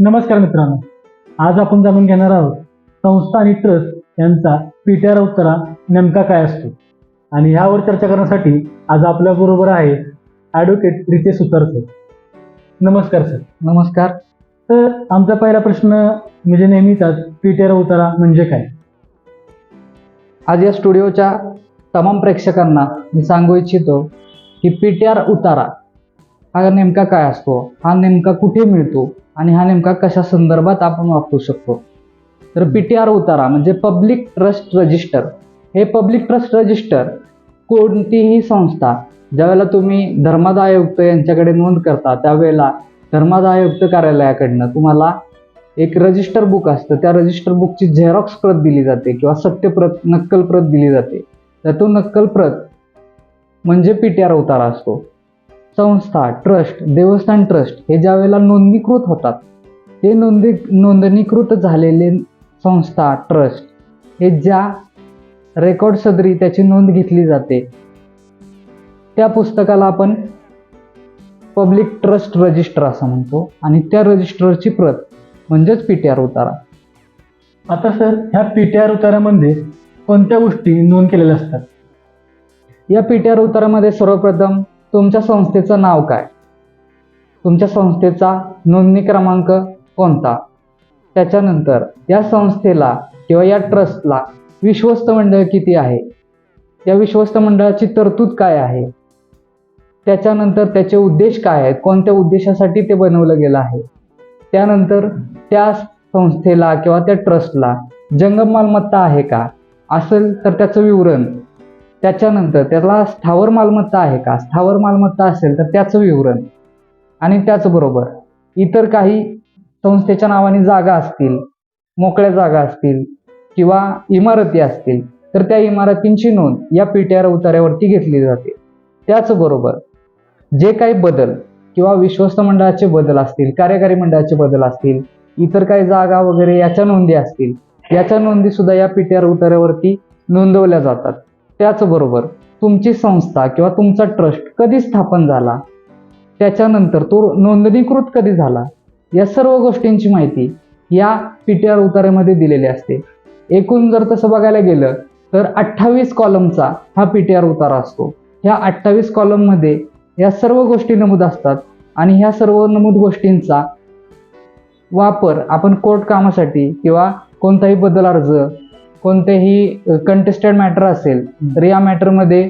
नमस्कार मित्रांनो. आज आपण जाणून घेणार आहोत संस्था आणि ट्रस्ट यांचा पीटीआर उत्तरा नेमका काय असतो? आणि ह्यावर चर्चा करण्यासाठी आज आपल्या बरोबर आहे ॲडव्होकेट रितेश सुतार सर. नमस्कार सर. नमस्कार. तर आमचा पहिला प्रश्न म्हणजे नेहमीचाच पीटीआर उतारा म्हणजे काय? आज या स्टुडिओच्या तमाम प्रेक्षकांना मी सांगू इच्छितो की पी टी आर उतारा हा नेमका काय असतो? हा नेमका कुठे मिळतो? आणि हा नेमका कशा संदर्भात आपण वापरू शकतो? तर पी टी आर उतारा म्हणजे पब्लिक ट्रस्ट रजिस्टर. हे पब्लिक ट्रस्ट रजिस्टर कोणतीही संस्था ज्यावेळेला तुम्ही धर्मादाय आयुक्त यांच्याकडे नोंद करता त्यावेळेला धर्मादाय आयुक्त कार्यालयाकडनं तुम्हाला एक रजिस्टर बुक असतं. त्या रजिस्टर बुकची झेरॉक्स प्रत दिली जाते किंवा सत्यप्रत नक्कल प्रत दिली जाते. तर तो नक्कल प्रत म्हणजे पी टी आर उतारा असतो. संस्था ट्रस्ट देवस्थान ट्रस्ट हे ज्या वेळेला नोंदणीकृत होतात ते नोंदी नोंदणीकृत झालेले संस्था ट्रस्ट हे ज्या रेकॉर्ड सदरी त्याची नोंद घेतली जाते त्या पुस्तकाला आपण पब्लिक ट्रस्ट रजिस्टर असं म्हणतो आणि त्या रजिस्टरची प्रत म्हणजेच पी टी आर उतारा. आता सर ह्या पीटीआर उतारामध्ये कोणत्या गोष्टी नोंद केलेल्या असतात? या पी टी आर उतारामध्ये सर्वप्रथम तुमच्या संस्थेचं नाव काय? तुमच्या संस्थेचा नोंदणी क्रमांक कोणता? त्याच्यानंतर या संस्थेला किंवा या ट्रस्टला विश्वस्त मंडळ किती आहे? या विश्वस्त मंडळाची तरतूद काय आहे? त्याच्यानंतर त्याचे उद्देश काय आहेत? कोणत्या उद्देशासाठी ते बनवलं गेलं आहे? त्यानंतर त्या संस्थेला किंवा त्या ट्रस्टला जंगम मालमत्ता आहे का? असेल तर त्याचं विवरण त्याच्यानंतर त्याला स्थावर मालमत्ता आहे का? स्थावर मालमत्ता असेल तर त्याचं विवरण. आणि त्याचबरोबर इतर काही संस्थेच्या नावाने जागा असतील मोकळ्या जागा असतील किंवा इमारती असतील तर त्या इमारतींची नोंद या पी टी आर उतार्यावरती घेतली जाते. त्याचबरोबर जे काही बदल किंवा विश्वस्त मंडळाचे बदल असतील कार्यकारी मंडळाचे बदल असतील इतर काही जागा वगैरे याच्या नोंदी असतील याच्या नोंदी सुद्धा या पी टी आर उतार्यावरती नोंदवल्या जातात. त्याचबरोबर तुमची संस्था किंवा तुमचा ट्रस्ट कधी स्थापन झाला? त्याच्यानंतर तो नोंदणीकृत कधी झाला? या सर्व गोष्टींची माहिती या पी टी आर उतार्यामध्ये दिलेली असते. एकूण जर तसं बघायला गेलं तर अठ्ठावीस कॉलमचा हा पी टी आर उतारा असतो. ह्या अठ्ठावीस कॉलममध्ये या सर्व गोष्टी नमूद असतात आणि ह्या सर्व नमूद गोष्टींचा वापर आपण कोर्ट कामासाठी किंवा कोणताही बदल अर्ज कोणतेही कंटेस्टेड मॅटर असेल तर या मॅटरमध्ये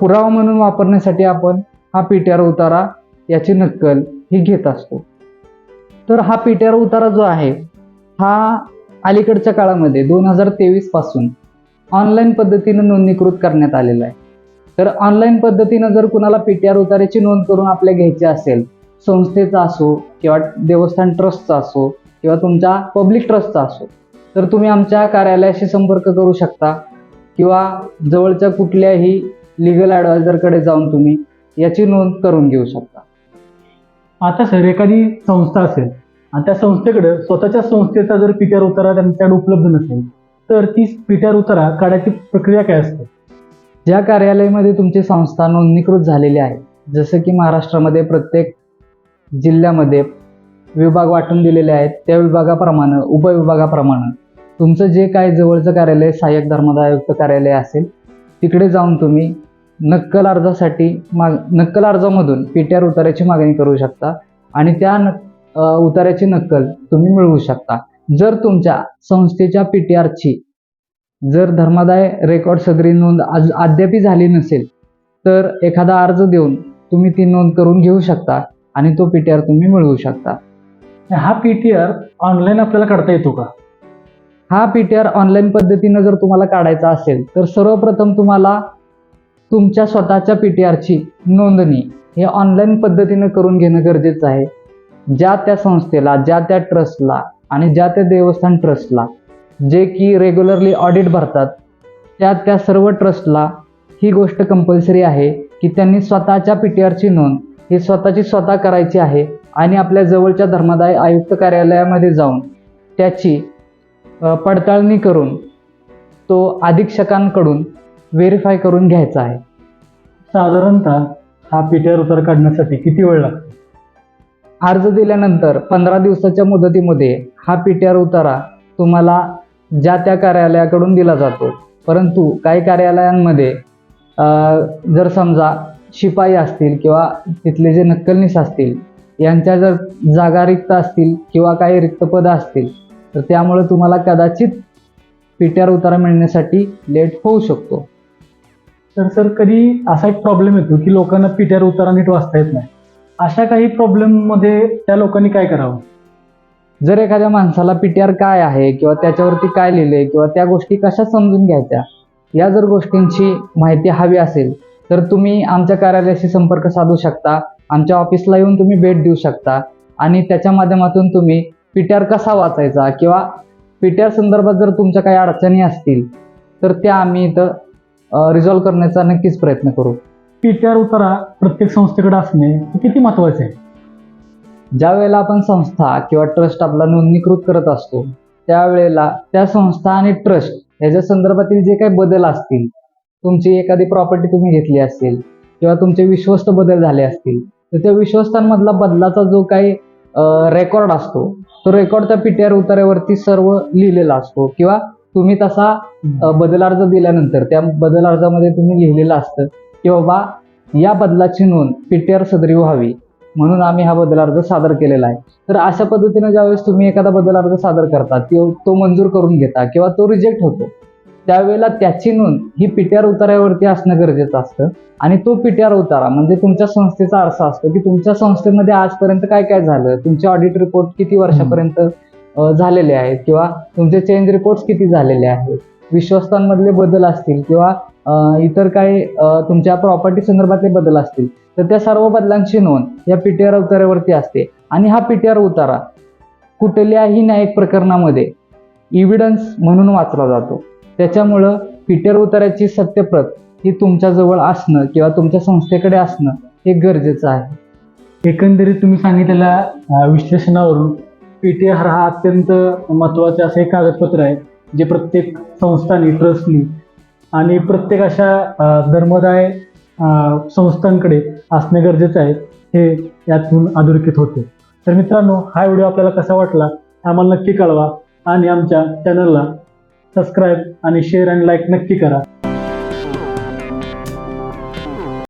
पुरावा म्हणून वापरण्यासाठी आपण हा पी टी आर उतारा याची नक्कल ही घेत असतो. तर हा पी टी आर उतारा जो आहे हा अलीकडच्या काळामध्ये दोन हजार तेवीसपासून ऑनलाईन पद्धतीनं नोंदणीकृत करण्यात आलेला आहे. तर ऑनलाईन पद्धतीनं जर कुणाला पी टी आर उताऱ्याची नोंद करून आपल्या घ्यायची असेल संस्थेचा असो किंवा देवस्थान ट्रस्टचा असो किंवा तुमच्या पब्लिक ट्रस्टचा असो तर तुम्ही आमच्या कार्यालयाशी संपर्क करू शकता. किंवा जवळच्या कुठल्याही लिगल ॲडवायझरकडे जाऊन तुम्ही याची नोंद करून घेऊ शकता. आता सर एखादी संस्था असेल आणि त्या संस्थेकडे स्वतःच्या संस्थेचा जर पीटीआर उतारा त्यांच्याकडे उपलब्ध नसेल तर ती पीटीआर उतारा काढायची प्रक्रिया काय असते? ज्या कार्यालयामध्ये तुमची संस्था नोंदणीकृत झालेली आहे जसं की महाराष्ट्रामध्ये प्रत्येक जिल्ह्यामध्ये विभाग वाटून दिलेले आहेत त्या विभागाप्रमाणे उपविभागाप्रमाणे तुमचं जे काय जवळचं कार्यालय सहाय्यक धर्मदाय आयुक्त कार्यालय असेल तिकडे जाऊन तुम्ही नक्कल अर्जासाठी माग नक्कल अर्जामधून पी टी आर उतार्याची मागणी करू शकता आणि त्या न उतार्याची नक्कल तुम्ही मिळवू शकता. जर तुमच्या संस्थेच्या पी टी आरची जर धर्मादाय रेकॉर्ड सगळी नोंद आज अद्यापही झाली नसेल तर एखादा अर्ज देऊन तुम्ही ती नोंद करून घेऊ शकता आणि तो पी टी आर तुम्ही मिळवू शकता. हा पी टी आर ऑनलाईन आपल्याला काढता येतो का? हा पी टी आर ऑनलाईन पद्धतीनं जर तुम्हाला काढायचा असेल तर सर्वप्रथम तुम्हाला तुमच्या स्वतःच्या पी टी आरची नोंदणी हे ऑनलाईन पद्धतीनं करून घेणं गरजेचं आहे. ज्या त्या संस्थेला ज्या त्या ट्रस्टला आणि ज्या त्या देवस्थान ट्रस्टला जे की रेग्युलरली ऑडिट भरतात त्या त्या सर्व ट्रस्टला ही गोष्ट कंपल्सरी आहे की त्यांनी स्वतःच्या पी टी आरची नोंद ही स्वतःची स्वतः करायची आहे आणि आपल्या जवळच्या धर्मादाय आयुक्त कार्यालयामध्ये जाऊन त्याची पडताळणी करून तो अधीक्षकांकडून व्हेरीफाय करून घ्यायचा आहे. साधारणतः हा पीटीआर उतारा काढण्यासाठी किती वेळ लागतो? अर्ज दिल्यानंतर पंधरा दिवसाच्या मुदतीमध्ये हा पी टी आर उतारा तुम्हाला ज्या त्या कार्यालयाकडून दिला जातो. परंतु काही कार्यालयांमध्ये जर समजा शिपाई असतील किंवा तिथले जे नक्कलनीस असतील यांच्या जर जागा रिक्त असतील किंवा काही रिक्त पदं असतील तर त्यामुळे तुम्हाला कदाचित पी टी आर उतारा मिळण्यासाठी लेट होऊ शकतो. तर सर कधी असा एक प्रॉब्लेम येतो की लोकांना पीटीआर उतारा नीट वाचता येत नाही? अशा काही प्रॉब्लेममध्ये त्या लोकांनी काय करावं? जर एखाद्या माणसाला पी टी आर काय आहे किंवा त्याच्यावरती काय लिहिलंय किंवा त्या गोष्टी कशा समजून घ्यायच्या या जर गोष्टींची माहिती हवी असेल तर तुम्ही आमच्या कार्यालयाशी संपर्क साधू शकता आमच्या ऑफिसला येऊन तुम्ही भेट देऊ शकता आणि त्याच्या माध्यमातून तुम्ही पी टी आर कसा वाचायचा किंवा पी टी आर संदर्भात जर तुमच्या काही अडचणी असतील तर त्या आम्ही इथं रिझॉल्व करण्याचा नक्कीच प्रयत्न करू. पीटीआर उतारा प्रत्येक संस्थेकडे असणे हे किती महत्त्वाचे आहे? ज्या वेळेला आपण संस्था किंवा ट्रस्ट आपला नोंदणीकृत करत असतो त्यावेळेला त्या संस्था आणि ट्रस्ट ह्याच्या संदर्भातील जे काही बदल असतील तुमची एखादी प्रॉपर्टी तुम्ही घेतली असेल किंवा तुमचे विश्वस्त बदल झाले असतील तर त्या विश्वस्तांमधला बदलाचा जो काही रेकॉर्ड असतो तो रेकॉर्ड पीटीआर उतार्यावरती सर्व लिहिलेला असतो. किंवा तुम्ही तसा बदलार्ज बदल अर्ज दिल्यानंतर त्या बदल अर्जामध्ये तुम्ही लिहिलेलं असतं की बाबा या बदलाची नोंद पीटीआर सदरी व्हावी. म्हणून आम्ही हा बदल अर्ज सादर केलेला आहे. तर अशा पद्धतीने ज्यावेळेस तुम्ही एखादा बदल अर्ज सादर करता तो तो मंजूर करून घेता किंवा तो रिजेक्ट होतो. त्यावेळेला त्याची नोंद ही पीटीआर उतारावरती असणं गरजेचं असतं. आणि तो पीटीआर उतारा म्हणजे तुमच्या संस्थेचा आरसा असतो की तुमच्या संस्थेमध्ये आजपर्यंत काय काय झालं? तुमचे ऑडिट रिपोर्ट किती वर्षापर्यंत झालेले आहेत? किंवा तुमचे चेंज रिपोर्ट्स किती झालेले आहेत? विश्वस्तांमधले बदल असतील किंवा इतर काही तुमच्या प्रॉपर्टी संदर्भातले बदल असतील. तर त्या सर्व बदलांची नोंद या पीटीआर उतारावरती असते. आणि हा पीटीआर उतारा कुठल्याही न्यायिक प्रकरणामध्ये इव्हिडन्स म्हणून वाचला जातो. त्याच्यामुळं पीटीआर उतार्याची सत्यप्रत ही तुमच्याजवळ असणं किंवा तुमच्या संस्थेकडे असणं हे गरजेचं आहे. एकंदरीत तुम्ही सांगितलेल्या अं, विश्लेषणावरून पीटीआर हा अत्यंत महत्त्वाचे असं एक कागदपत्र आहे जे प्रत्येक संस्थांनी ट्रस्टनी आणि प्रत्येक अशा धर्मदाय संस्थांकडे असणे गरजेचं आहे हे यातून अधोरेखित होते. तर मित्रांनो हा व्हिडिओ आपल्याला कसा वाटला आम्हाला नक्की कळवा आणि आमच्या चॅनलला सबस्क्राईब आणि शेअर आणि लाईक नक्की करा.